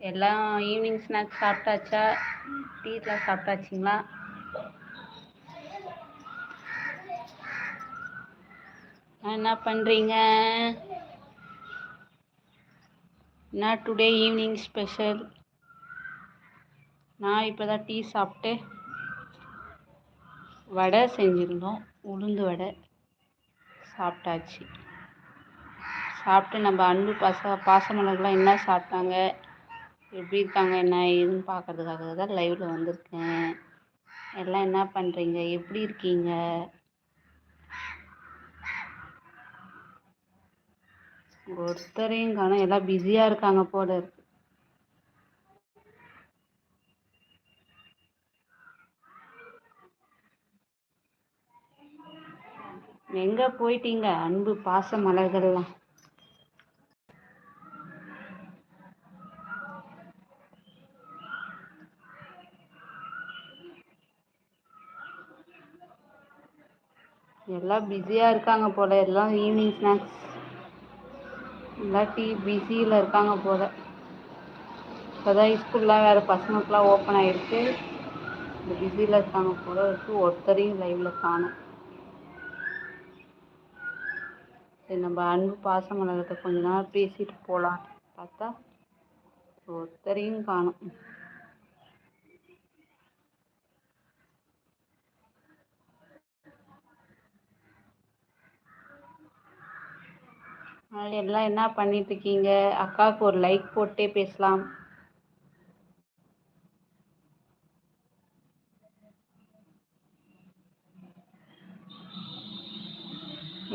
எல்லாம் evening snacks சாப்பிட்டாச்சா? டீலாம் சாப்பிட்டாச்சிங்களா? என்ன பண்ணுறீங்க என்ன டுடே ஈவினிங் ஸ்பெஷல் நான் இப்போ தான் டீ சாப்பிட்டு வடை செஞ்சுருந்தோம். உளுந்து வடை சாப்பிட்டாச்சு. சாப்பிட்டு நம்ம அன்பு பாச பாசமலர்லாம் என்ன சாப்பிட்டாங்க? எப்படி இருக்காங்க? என்ன ஏதுன்னு பார்க்கறதுக்காக தான் லைவில் வந்திருக்கேன். எல்லாம் என்ன பண்ணுறீங்க எப்படி இருக்கீங்க? ஒருத்தரையும் காணும். எல்லாம் பிஸியாக இருக்காங்க போல இருக்கு. எங்க போயிட்டீங்க? அன்பு பாச மலர்கள்லாம்? எல்லாம் பிஸியாக இருக்காங்க போல. எல்லாம் ஈவினிங் ஸ்நாக்ஸ் எல்லாம் டீ பிஸியில் இருக்காங்க போல. இப்போதான் ஸ்கூல்லாம் வேறு பசங்களுக்குலாம் ஓப்பன் ஆகிருக்கு இந்த பிஸியில் இருக்காங்க போல இருக்கு. ஒருத்தரையும் லைவில் காணும். சரி நம்ம அன்பு பாசமலர்கிட்ட கொஞ்ச நேரம் பேசிட்டு போகலாம் பார்த்தா ஒருத்தரையும் காணும். எல்லாம் என்ன பண்ணிட்டு இருக்கீங்க அக்காவுக்கு ஒரு லைக் போட்டே பேசலாம்.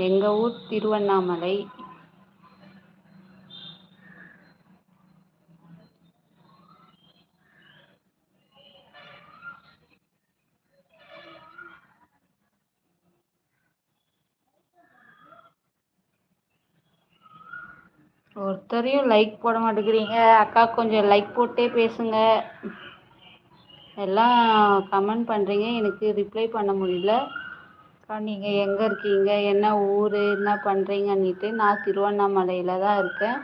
எங்க ஊர் திருவண்ணாமலை. ஒருத்தரையும் லைக் போட மாட்டேங்கிறீங்க. அக்கா கொஞ்சம் லைக் போட்டே பேசுங்க. எல்லாம் கமெண்ட் பண்ணுறீங்க எனக்கு ரிப்ளை பண்ண முடியல. அக்கா நீங்கள் எங்கே இருக்கீங்க? என்ன ஊர்? என்ன பண்ணுறீங்கன்னுட்டு நான் திருவண்ணாமலையில் தான் இருக்கேன்.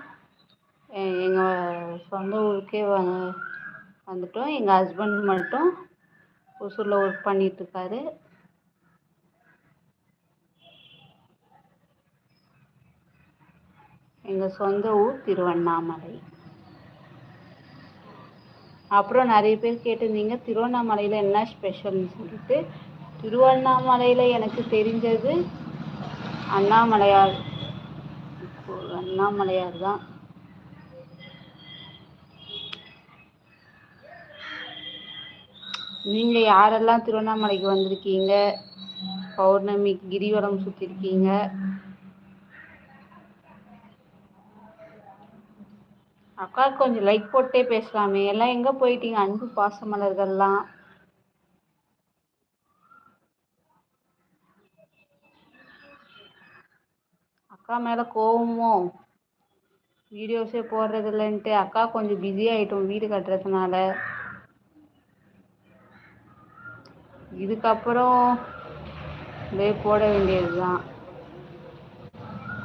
எங்கள் சொந்த ஊருக்கே வ வந்துட்டோம். எங்கள் ஹஸ்பண்ட் மட்டும் ஒசூரில் ஒர்க் பண்ணிகிட்ருக்காரு எங்கள் சொந்த ஊர் திருவண்ணாமலை. அப்புறம் நிறைய பேர் கேட்டிருந்தீங்க திருவண்ணாமலையில் என்ன ஸ்பெஷல்னு சொல்லிட்டு. திருவண்ணாமலையில் எனக்கு தெரிஞ்சது அண்ணாமலையார். அண்ணாமலையார் தான். நீங்கள் யாரெல்லாம் திருவண்ணாமலைக்கு வந்திருக்கீங்க? பௌர்ணமி கிரிவலம் சுற்றிருக்கீங்க அக்கா கொஞ்சம் லைக் போட்டே பேசலாமே. எல்லாம் எங்கே போயிட்டீங்க? அன்பு பாசமலர்கள்லாம். அக்கா மேலே கோவமோ? வீடியோஸே போடுறது இல்லைன்ட்டு அக்கா கொஞ்சம் பிஸி ஆகிட்டோம் வீடு கட்டுறதுனால. இதுக்கப்புறம் அப்படியே போட வேண்டியது தான்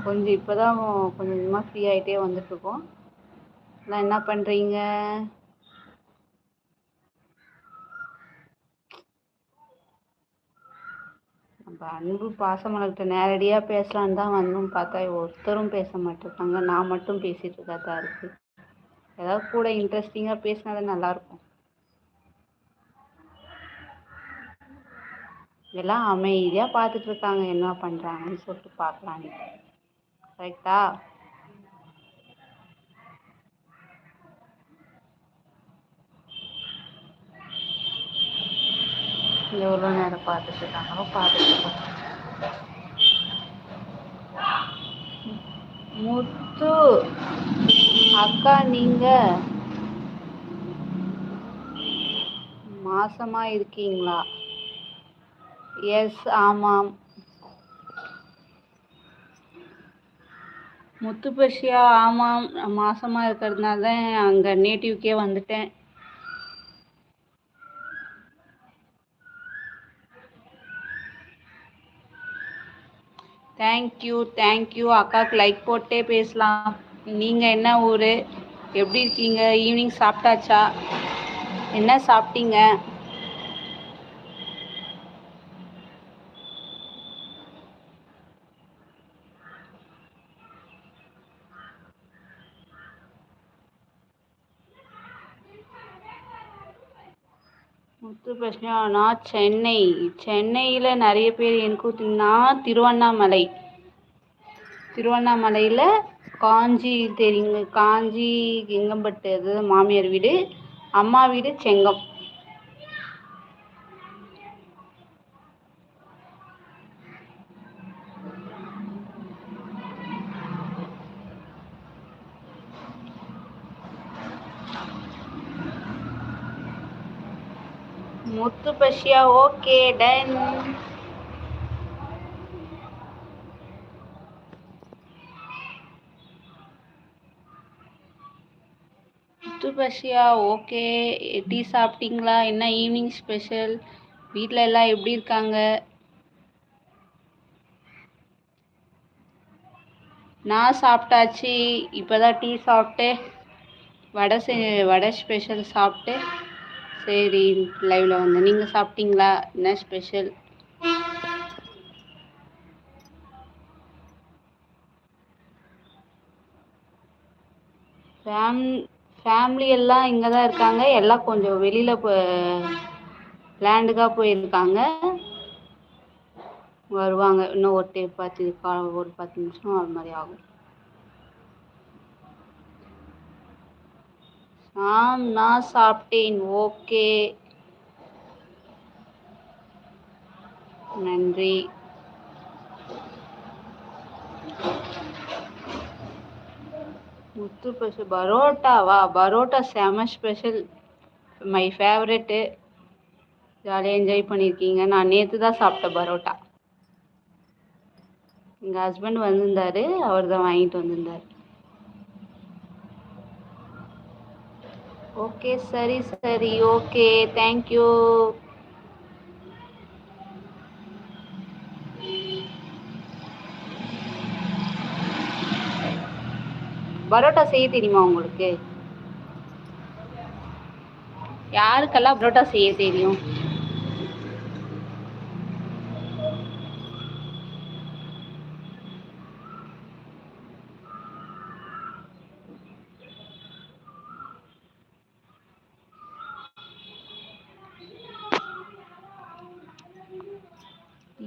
கொஞ்சம் இப்போ தான் கொஞ்சம் கொஞ்சமாக ஃப்ரீ ஆகிட்டே வந்துட்டுருக்கோம். எல்லாம் என்ன பண்ணுறீங்க நம்ம அன்பு பாசமலர்கிட்ட நேரடியாக பேசலான்னு தான் வந்தோம். பார்த்தா ஒருத்தரும் பேச மாட்டேருக்காங்க. நான் மட்டும் பேசிகிட்டு இருக்கா தான் இருக்கு. ஏதாவது கூட இன்ட்ரெஸ்டிங்காக பேசினா தான் நல்லாயிருக்கும் எல்லாம் அமைதியாக பார்த்துட்டு இருக்காங்க. என்ன பண்ணுறாங்கன்னு சொல்லிட்டு பார்க்கலான்னு கரெக்டா எவ்வளோ நேரம் பார்த்துட்டு இருக்காங்களோ பார்த்துட்டு முத்து அக்கா நீங்க? மாசமா இருக்கீங்களா? எஸ் ஆமாம். முத்துப்பஷியா ஆமாம். மாசமா இருக்கிறதுனால தான் அங்கே நேட்டிவ்க்கே வந்துட்டேன். தேங்க்யூ தேங்க்யூ அக்காவுக்கு லைக் போட்டே பேசலாம். நீங்கள் என்ன ஊர்? எப்படி இருக்கீங்க? ஈவினிங் சாப்பிட்டாச்சா? என்ன சாப்பிட்டீங்க? முத்து பிரச்சனை நான் சென்னை. சென்னையில் நிறைய பேர் எனக்கு நான் திருவண்ணாமலை. திருவண்ணாமலையில் காஞ்சி தெரியுங்க காஞ்சி கெங்கம்பட்டு அது மாமியார் வீடு அம்மா வீடு செங்கம். முத்து பசியா ஓகே டன் முத்து பசியா ஓகே டீ சாப்பிட்டீங்களா? என்ன ஈவினிங் ஸ்பெஷல் வீட்டில் எல்லாம் எப்படி இருக்காங்க? நான் சாப்பிட்டாச்சு. இப்போ தான் டீ சாப்பிட்டு வடை செ வடை ஸ்பெஷல் சாப்பிட்டு சரி லைவில் வந்தேன் நீங்கள் சாப்பிட்டீங்களா? என்ன ஸ்பெஷல் ஃபேம் ஃபேமிலி எல்லாம் இங்கே தான் இருக்காங்க. எல்லாம் கொஞ்சம் வெளியில் போ லேண்டுக்காக போயிருக்காங்க. வருவாங்க. இன்னும் ஒரு பத்து ஒரு பத்து நிமிஷம் அது மாதிரி ஆகும். ஆம் நான் சாப்பிட்டேன். ஓகே. நன்றி. முத்து ஸ்பெஷல் பரோட்டாவா? பரோட்டா செம ஸ்பெஷல் மை ஃபேவரெட்டு ஜாலியாக என்ஜாய் பண்ணியிருக்கீங்க நான் நேற்று தான் சாப்பிட்டேன் பரோட்டா. எங்கள் ஹஸ்பண்ட் வந்திருந்தார். அவர் தான் வாங்கிட்டு வந்திருந்தார். ஓகே சரி சரி ஓகே தேங்க்யூ பரோட்டா செய்ய தெரியுமா உங்களுக்கு? யாருக்கெல்லாம் பரோட்டா செய்ய தெரியும்?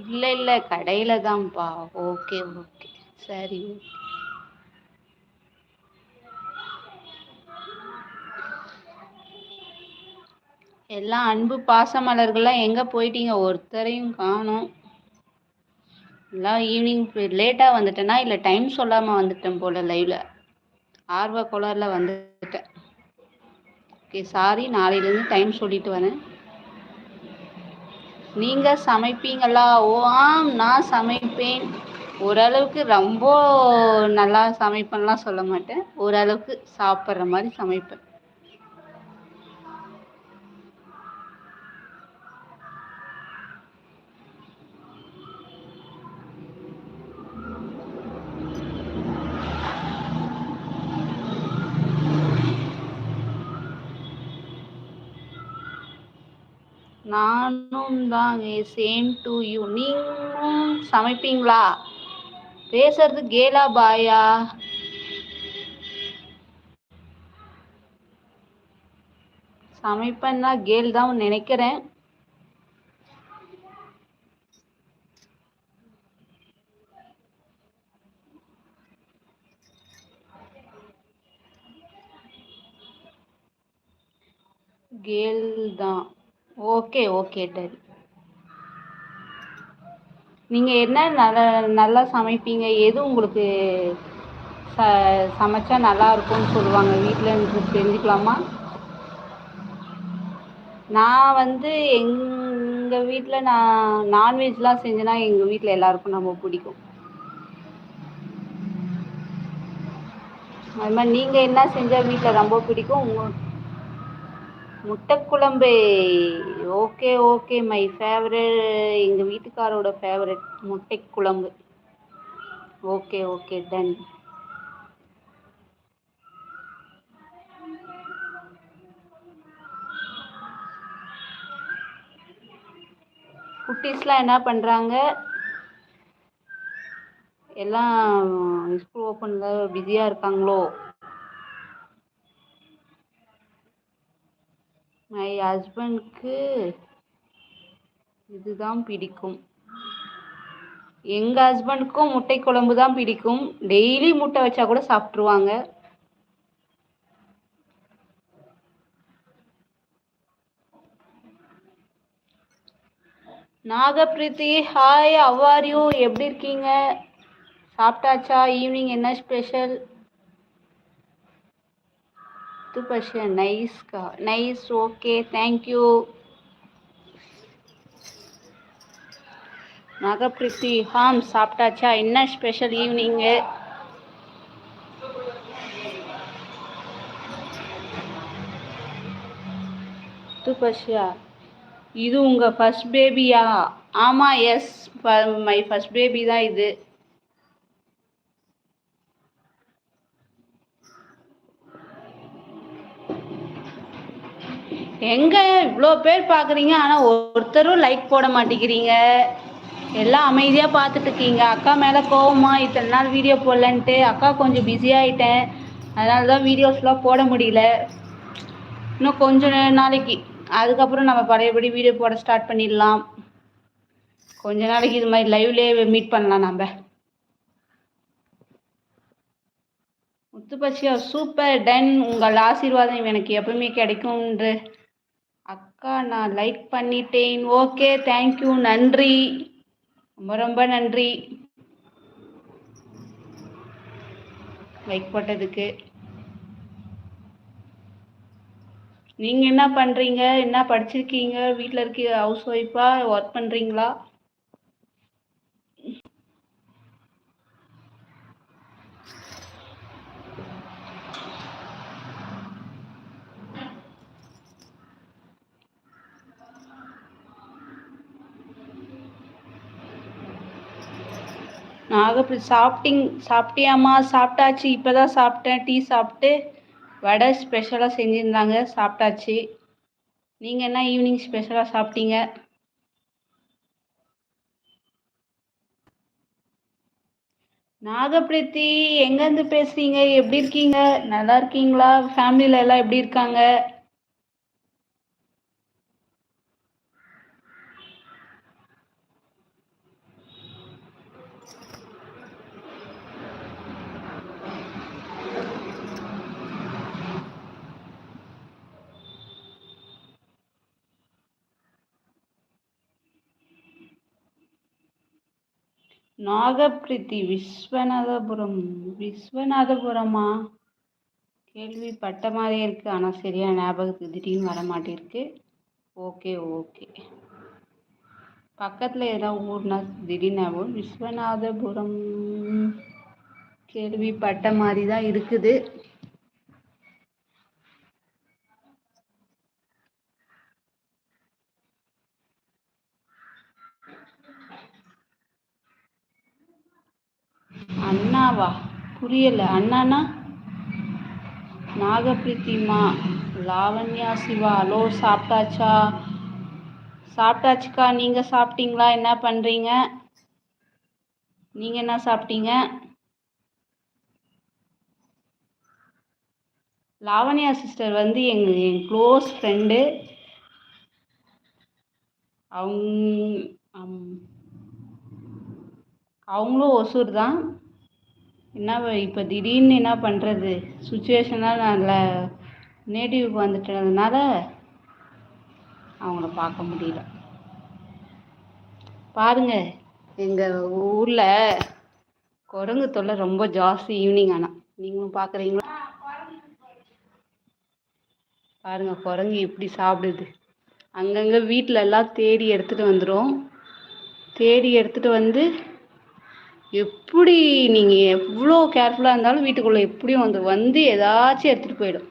இல்லை இல்லை கடையில் தான்ப்பா. Okay okay. சரி ஓகே. எல்லாம் அன்பு பாசமலர்கள்லாம் எங்கே போயிட்டீங்க? ஒருத்தரையும் காணோம். எல்லாம் ஈவினிங் லேட்டாக வந்துட்டேனா? இல்லை டைம் சொல்லாமல் வந்துட்டேன் போல் லைவில் ஆர்வ கோளாறில் வந்துட்டேன். ஓகே சாரி நாளையிலேருந்து டைம் சொல்லிட்டு வரேன். நீங்கள் சமைப்பீங்களா? ஓ ஆம் நான் சமைப்பேன். ஓரளவுக்கு ரொம்ப நல்லா சமைப்பேன்லாம் சொல்ல மாட்டேன். ஓரளவுக்கு சாப்பிட்ற மாதிரி சமைப்பேன். நானும் தாங்க சேம் டு யூ நீங்களும் சமைப்பீங்களா? பேசுறது கேலா பாயா. சமைப்பேன்னா கேல் தான் நினைக்கிறேன். கேல் தான். ஓகே ஓகே டாடி நீங்கள் என்ன நல்லா நல்லா சமைப்பீங்க? எது உங்களுக்கு ச சமைச்சா நல்லா இருக்கும்னு சொல்லுவாங்க? வீட்டில் தெரிஞ்சுக்கலாமா? நான் வந்து எங்கள் வீட்டில் நான் நான்வெஜ்லாம் செஞ்சேன்னா எங்கள் வீட்டில் எல்லாருக்கும் ரொம்ப பிடிக்கும். அது மாதிரி நீங்கள் என்ன செஞ்சால் வீட்டில் ரொம்ப பிடிக்கும்? உங்கள் முட்டைக்குழம்பு. ஓகே ஓகே மை ஃபேவரட் எங்கள் வீட்டுக்காரோட ஃபேவரட் முட்டைக்குழம்பு. ஓகே ஓகே டன் குட்டீஸ்லாம் என்ன பண்ணுறாங்க எல்லாம் ஸ்கூல் ஓப்பனில் பிஸியாக இருக்காங்களோ? ஹஸ்பண்ட்க்கு இதுதான் பிடிக்கும். எங்கள் ஹஸ்பண்டுக்கும் முட்டை குழம்பு தான் பிடிக்கும். டெய்லி முட்டை வச்சா கூட சாப்பிட்ருவாங்க நாகப்ரீத்தி ஹாய் ஆர் யூ எப்படி இருக்கீங்க? சாப்பிட்டாச்சா? ஈவினிங் என்ன ஸ்பெஷல் துபஷ நைஸ்க்கா nice okay thank you Nagapreethi ஹாம் சாப்பிட்டாச்சா என்ன ஸ்பெஷல் ஈவினிங்கு துப்பஷியா இது உங்கள் ஃபஸ்ட் பேபியா ஆமாம் எஸ் மை ஃபஸ்ட் பேபி தான் இது. எங்கே இவ்வளோ பேர் பார்க்குறீங்க ஆனால் ஒருத்தரும் லைக் போட மாட்டேங்கிறீங்க. எல்லாம் அமைதியாக பார்த்துட்டு இருக்கீங்க. அக்கா மேலே கோவமா இத்தனை நாள் வீடியோ போடலன்ட்டு. அக்கா கொஞ்சம் பிஸியாகிட்டேன் அதனால தான் வீடியோஸ்லாம் போட முடியல. இன்னும் கொஞ்ச நாளைக்கு. அதுக்கப்புறம் நம்ம பழையபடி வீடியோ போட ஸ்டார்ட் பண்ணிடலாம். கொஞ்ச நாளைக்கு இது மாதிரி லைவ்லேயே மீட் பண்ணலாம் நம்ம முத்துப்பச்சியா சூப்பர் டன் உங்கள் ஆசீர்வாதம் எனக்கு எப்பவுமே கிடைக்கும்ன்று. அக்கா நான் லைக் பண்ணிட்டேன். ஓகே தேங்க்யூ நன்றி. ரொம்ப ரொம்ப நன்றி. லைக் போட்டதுக்கு. நீங்கள் என்ன பண்ணுறீங்க என்ன படிச்சிருக்கீங்க? வீட்டில் இருக்க ஹவுஸ் ஒய்ஃபாக ஒர்க் பண்ணுறீங்களா நாகப்பிரி சாப்பிட்டிங் சாப்பிட்டியாம்மா? சாப்பிட்டாச்சு. இப்போ தான் சாப்பிட்டேன். டீ சாப்பிட்டு வடை ஸ்பெஷலாக செஞ்சுருந்தாங்க. சாப்பிட்டாச்சு. நீங்கள் என்ன ஈவினிங் ஸ்பெஷலாக சாப்பிட்டீங்க? நாகப்பிரீத்தி எங்கேருந்து பேசுகிறீங்க எப்படி இருக்கீங்க? நல்லா இருக்கீங்களா? ஃபேமிலியில் எல்லாம் எப்படி இருக்காங்க? நாகப்பிரீத்தி விஸ்வநாதபுரம். விஸ்வநாதபுரமா? கேள்விப்பட்ட மாதிரியே இருக்குது ஆனால் சரியாக ஞாபகத்துக்கு திடீர்னு வர மாட்டேருக்கு. Okay okay. பக்கத்தில் எதாவது ஊர்னா திடீர்னு ஞாபகம். விஸ்வநாதபுரம். கேள்விப்பட்ட மாதிரி தான் இருக்குது. அண்ணாவா? புரியலை. அண்ணானா நாகப்பிரீத்திமா லாவண்யா சிவா ஹலோ சாப்பிட்டாச்சா? சாப்பிட்டாச்சுக்கா. நீங்கள் சாப்பிட்டீங்களா? என்ன பண்ணுறீங்க நீங்கள் என்ன சாப்பிட்டீங்க? லாவண்யா சிஸ்டர் வந்து எங்கள் என் க்ளோஸ் ஃப்ரெண்டு அவங்க அவங்களும் ஒசூர் தான் என்ன இப்போ திடீர்னு என்ன பண்ணுறது சுச்சுவேஷனால் நல்ல நேட்டிவ்க்கு வந்துட்டதுனால அவங்கள பார்க்க முடியல. பாருங்க எங்கள் ஊரில் குரங்கு தொல்லை ரொம்ப ஜாஸ்தி ஈவினிங் ஆனால் நீங்களும் பார்க்குறீங்களா பாருங்க குரங்கு எப்படி சாப்பிடுது. அங்கங்கே வீட்டில எல்லாம் தேடி எடுத்துகிட்டு வந்துடும் தேடி எடுத்துகிட்டு வந்து எப்படி நீங்கள் எவ்வளோ கேர்ஃபுல்லாக இருந்தாலும் வீட்டுக்குள்ளே எப்படியும் வந்து வந்து ஏதாச்சும் எடுத்துகிட்டு போயிடும்.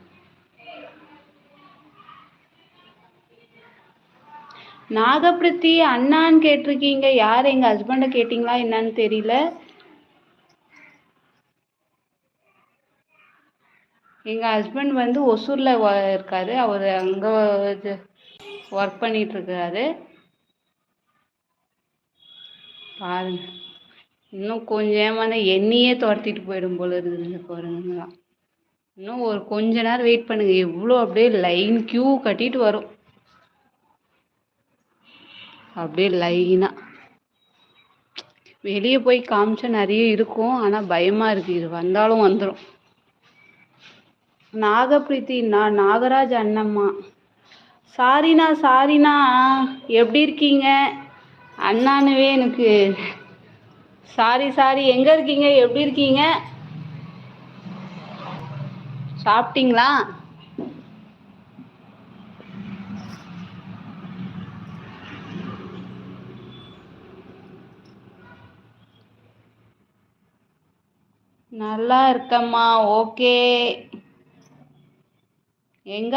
நாகப்பிரத்தி அண்ணான்னு கேட்டிருக்கீங்க. யார்? எங்கள் ஹஸ்பண்டை கேட்டிங்களா? என்னன்னு தெரியல. எங்கள் ஹஸ்பண்ட் வந்து ஒசூரில் இருக்கார். அவர் அங்கே ஒர்க் பண்ணிகிட்ருக்காரு பாருங்கள் இன்னும் கொஞ்சம் ஏமாந்தா என்னையே துரத்திட்டு போயிடும் போல இருக்குதுங்க இந்த இன்னும் ஒரு கொஞ்ச நேரம் வெயிட் பண்ணுங்க. எவ்வளோ அப்படியே லைன் கியூ கட்டிட்டு வரும். அப்படியே லைனாக வெளியே போய் காமிச்சா நிறைய இருக்கும். ஆனால் பயமாக இருக்குது இது வந்தாலும் வந்துடும் நாகப்பிரீத்தி நான் நாகராஜ் அண்ணம்மா. சாரிண்ணா சாரிண்ணா. எப்படி இருக்கீங்க? அண்ணானுவே எனக்கு சாரி சாரி. எங்கே இருக்கீங்க? எப்படி இருக்கீங்க? சாப்பிட்டீங்களா? நல்லா இருக்கம்மா. ஓகே. எங்க?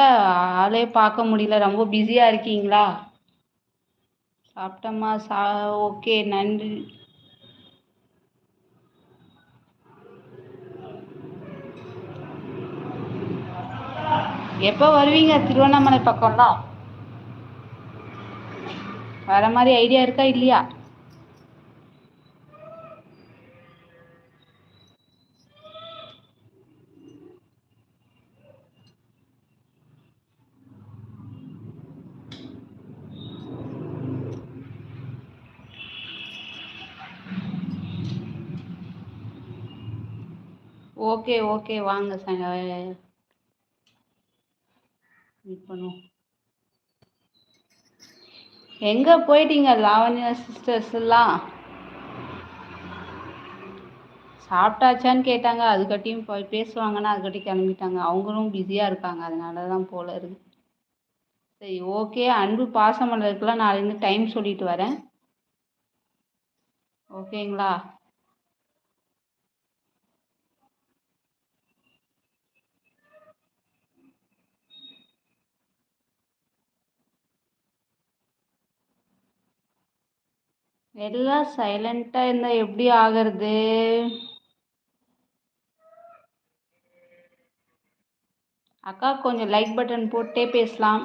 ஆளே பார்க்க முடியல. ரொம்ப பிஸியாக இருக்கீங்களா? சாப்பிட்டம்மா. சா ஓகே. நன்றி. எப்போ வருவீங்க? திருவண்ணாமலை பக்கம்லாம் வர மாதிரி ஐடியா இருக்கா இல்லையா? ஓகே ஓகே வாங்க மீட் பண்ணுவோம் எங்கே போயிட்டீங்க லாவண்யா சிஸ்டர்ஸ் எல்லாம்? சாப்பிட்டாச்சான்னு கேட்டாங்க அதுக்கட்டியும் போய் பேசுவாங்கன்னா அதுக்கட்டி கிளம்பிட்டாங்க. அவங்களும் பிஸியாக இருக்காங்க அதனால தான் போல இருக்கு. சரி ஓகே அன்பு பாசமலருக்குலாம் நாளைலேருந்து டைம் சொல்லிட்டு வரேன். ஓகேங்களா எல்லாம் சைலண்டா இருந்தால் எப்படி ஆகிறது? அக்கா கொஞ்சம் லைக் பட்டன் போட்டே பேசலாம்.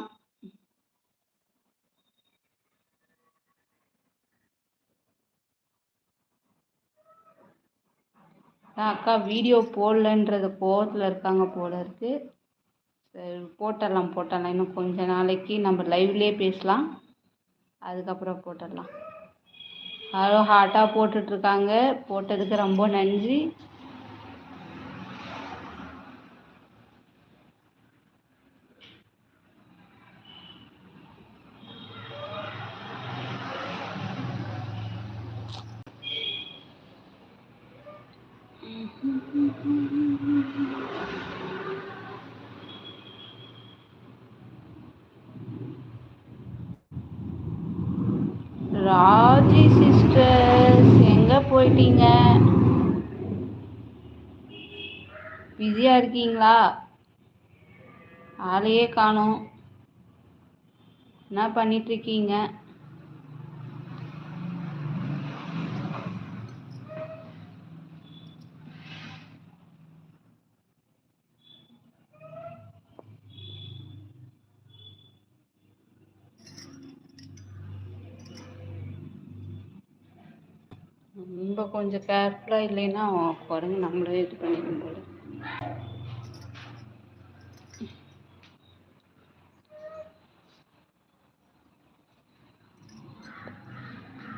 அக்கா வீடியோ போடலன்றது கோவத்தில் இருக்காங்க போல இருக்கு. சரி போட்டலாம் போட்டலாம் இன்னும் கொஞ்ச நாளைக்கு நம்ம லைவ்லேயே பேசலாம். அதுக்கப்புறம் போட்டுடலாம் அவ்வளோ ஹார்ட்டாக போட்டுட்ருக்காங்க. போட்டதுக்கு ரொம்ப நன்றி. ராஜி சிஸ்டர்ஸ் எங்கே போயிட்டீங்க? பிஸியாக இருக்கீங்களா? ஆளையே காணோம். என்ன பண்ணிகிட்ருக்கீங்க இப்போ கொஞ்சம் கேர்ஃபுல்லாக இல்லைன்னா குரங்கு நம்மளே இது பண்ணிடும் போல.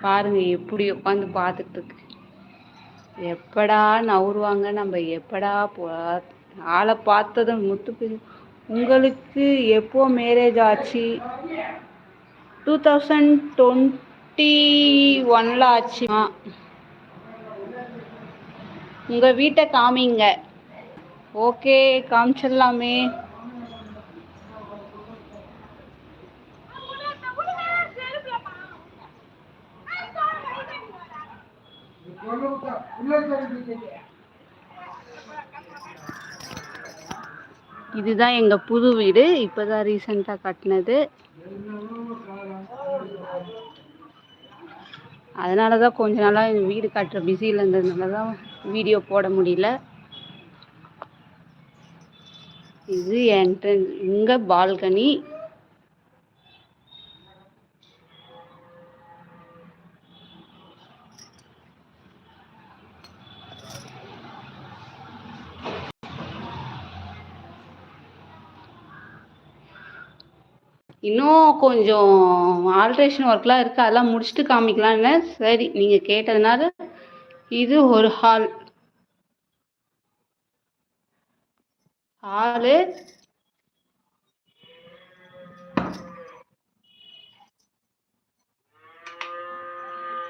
பாருங்க எப்படி உட்காந்து பார்த்துட்டு இருக்கு. எப்படா நவுருவாங்க நம்ம எப்படா ஆளை பார்த்ததும் முத்துக்கு உங்களுக்கு எப்போ மேரேஜ் ஆச்சு? டூ தௌசண்ட் டுவெண்ட்டி ஒன்ல ஆச்சுமா? உங்கள் வீட்டை காமிங்க. ஓகே காமிச்சிடலாமே. இதுதான் எங்கள் புது வீடு. இப்போ தான் ரீசெண்டாக கட்டினது. அதனால தான் கொஞ்ச நாளாக வீடு கட்டுற பிஸியில் இருந்ததுனால தான் வீடியோ போட முடியல. இது என்ட்ரன்ஸ் இங்க பால்கனி இன்னும் கொஞ்சம் ஆல்ட்ரேஷன் ஒர்க்லாம் இருக்குது அதெல்லாம் முடிச்சுட்டு காமிக்கலாம்னு சரி நீங்கள் கேட்டதுனால இது ஒரு ஹால். ஹாலு.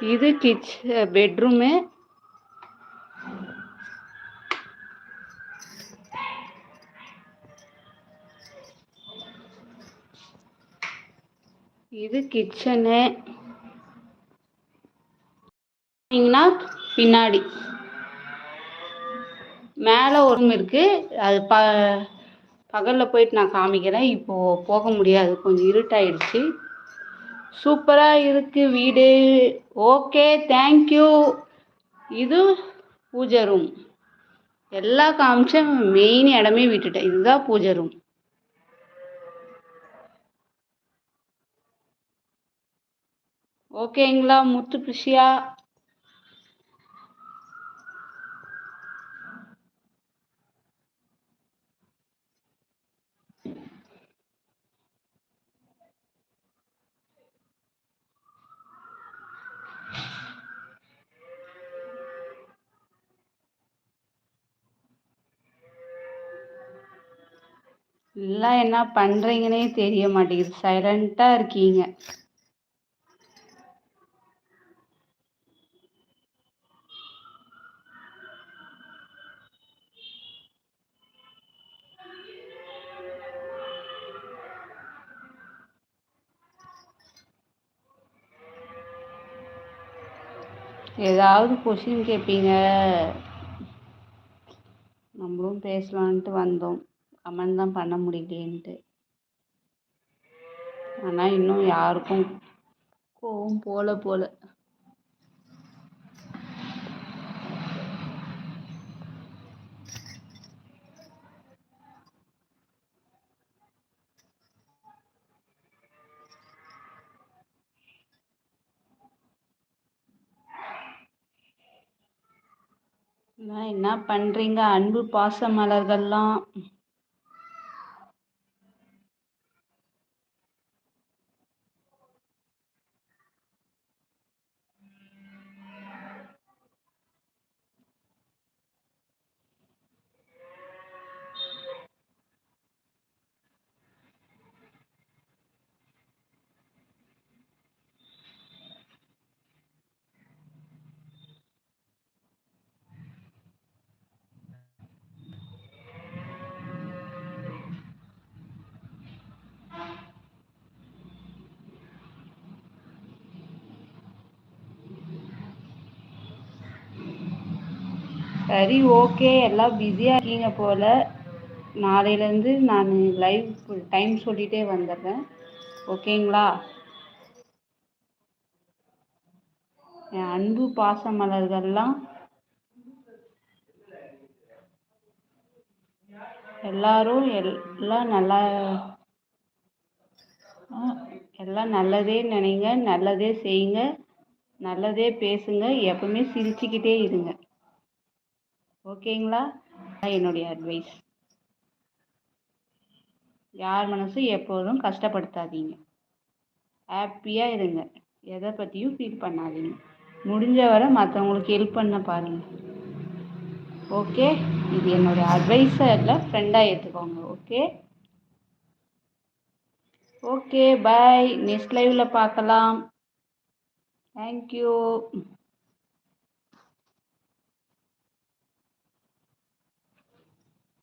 இது கிச் பெட்ரூமு. இது கிச்சனு. பின்னாடி. மேலே ஒரு ரூம் இருக்குது அது ப பகலில் போயிட்டு நான் காமிக்கிறேன். இப்போது போக முடியாது. கொஞ்சம் இருட்டாயிடுச்சு. சூப்பராக இருக்குது வீடு. ஓகே தேங்க்யூ இது பூஜை ரூம் எல்லா காமிச்ச மெயின் இடமே விட்டுட்டேன். இதுதான் பூஜை ரூம் ஓகேங்களா முத்து பிரிஷியா எல்லாம் என்ன பண்ணுறீங்கன்னே தெரிய மாட்டேங்குது சைலண்டா இருக்கீங்க. ஏதாவது கொஷின் கேட்பீங்க நம்மளும் பேசலான்ட்டு வந்தோம். கமெண்ட் தான் பண்ண முடியலேன்ட்டு. ஆனால் இன்னும் யாருக்கும் கோவம் போல போல. என்ன பண்ணுறீங்க அன்பு பாச சரி ஓகே எல்லாம் பிஸியாக இருக்கீங்க போல். நாளையிலேருந்து நான் லைவ் டைம் சொல்லிகிட்டே வந்துடுறேன். ஓகேங்களா என் அன்பு பாச மலர்கள்லாம் எல்லாரும் எல்லாம் நல்லா எல்லாம் நல்லதே நினைங்க நல்லதே செய்யுங்க நல்லதே பேசுங்க எப்பவுமே சிரிச்சுக்கிட்டே இருங்க. ஓகேங்களா? என்னுடைய அட்வைஸ் யார் மனசும் எப்போதும் கஷ்டப்படுத்தாதீங்க. ஹாப்பியாக இருங்க. எதை பற்றியும் ஃபீல் பண்ணாதீங்க. முடிஞ்ச வரை மற்றவங்களுக்கு ஹெல்ப் பண்ண பாருங்கள் ஓகே இது என்னுடைய அட்வைஸாக இல்லை ஃப்ரெண்டாக ஏற்றுக்கோங்க ஓகே ஓகே பாய் நெக்ஸ்ட் லைவில் பார்க்கலாம். Thank you